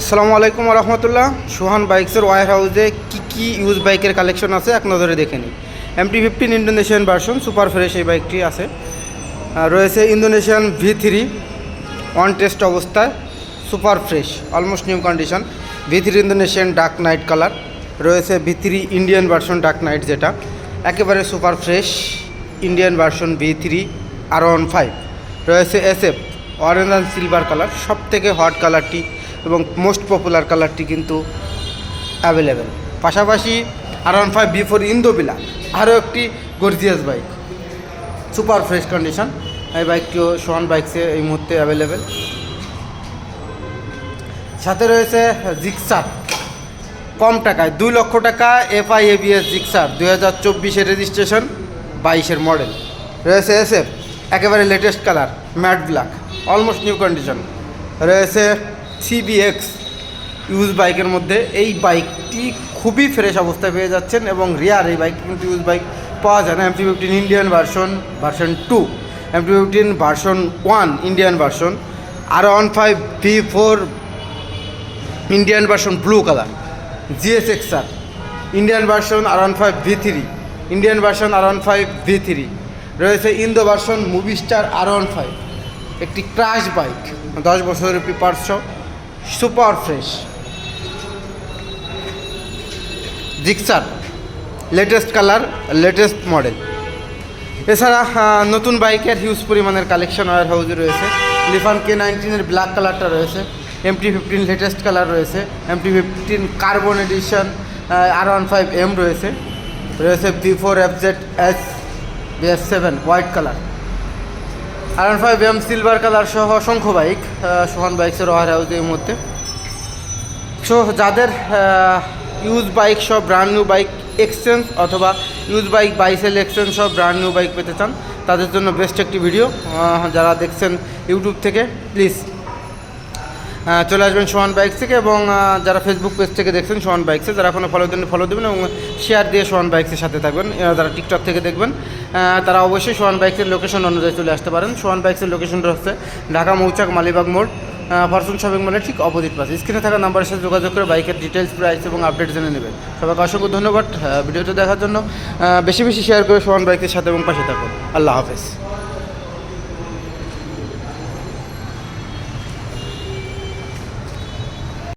আসসালামু আলাইকুম রহমতুল্লাহ। সোহান বাইকসের ওয়ার হাউসে কী কী ইউজ বাইকের কালেকশন আছে এক নজরে দেখে নিই। MT fifteen Indonesian version super fresh এই বাইকটি আছে। রয়েছে Indonesian V three one test অবস্থায় super fresh almost new condition V three Indonesian dark knight colour রয়েছে V three Indian version dark knight যেটা, একেবারে super fresh Indian version V three R one five রয়েছে S F orange and silver colour সব থেকে hot কালারটি এবং most popular কালারটি কিন্তু অ্যাভেলেবেল পাশাপাশি R one five B four Indo black আরও একটি gorgeous bike super fresh condition এই বাইকটিও সোহান বাইকসে এই মুহূর্তে অ্যাভেলেবেল সাথে রয়েছে জিক্সার কম টাকায়, দুই লক্ষ টাকা এফআই এবিএস জিক্সার দুই হাজার চব্বিশের রেজিস্ট্রেশন বাইশের মডেল রয়েছে এস এফ একেবারে latest colour matte black almost new condition রয়েছে সিবিএক্স ইউজ বাইকের মধ্যে এই বাইকটি খুবই ফ্রেশ অবস্থায় পেয়ে যাচ্ছেন এবং রিয়ার এই বাইক কিন্তু ইউজ বাইক পাওয়া যায় না MT fifteen Indian version version two MT fifteen version one Indian version R one five V four Indian version blue colour GSX R Indian version R one five V three Indian version R one five V three রয়েছে Indo version movie star R one five একটি crash bike দশ বছরের papers super fresh. Gixxer latest colour latest model এছাড়া নতুন বাইকের huge পরিমাণের collection war হাউসে রয়েছে। লিফান কে নাইনটিনের ব্ল্যাক কালারটা রয়েছে। এমটি ফিফটিন লেটেস্ট কালার রয়েছে। MT fifteen carbon edition R one five M রয়েছে। রয়েছে B four F Z S BS seven white colour one five M silver colour সহ অসংখ্য বাইক সোহান বাইকসের ওয়ার হাউসে এই মুহূর্তে। সো যাদের ইউজ বাইক সব ব্র্যান্ড নিউ বাইক এক্সচেঞ্জ অথবা use bike buy sell exchange সব ব্র্যান্ড নিউ বাইক পেতে চান, তাদের জন্য বেস্ট একটি ভিডিও যারা দেখছেন ইউটিউব থেকে প্লিজ চলে আসবেন সোহান বাইক থেকে এবং যারা ফেসবুক পেজ থেকে দেখছেন সোহান বাইকসে যারা এখনও ফলো দেন ফলো দেবেন এবং শেয়ার দিয়ে সোহান বাইকসের সাথে থাকবেন। যারা টিকটক থেকে দেখবেন তারা অবশ্যই সোহান বাইকসের লোকেশন অনুযায়ী চলে আসতে পারেন। সোহান বাইকসের লোকেশনটা হচ্ছে ঢাকা মৌচাক মালিবাগ মোড় ফরচুন শপিং মলের ঠিক অপোজিট পাশে। স্ক্রিনে থাকা নাম্বারের সাথে যোগাযোগ করে বাইকের ডিটেলস প্রাইস এবং আপডেট জেনে নেবেন। সবাইকে অসংখ্য ধন্যবাদ ভিডিওটা দেখার জন্য। বেশি বেশি শেয়ার করে সোহান বাইকের সাথে এবং পাশে থাকুন। আল্লাহ হাফেজ।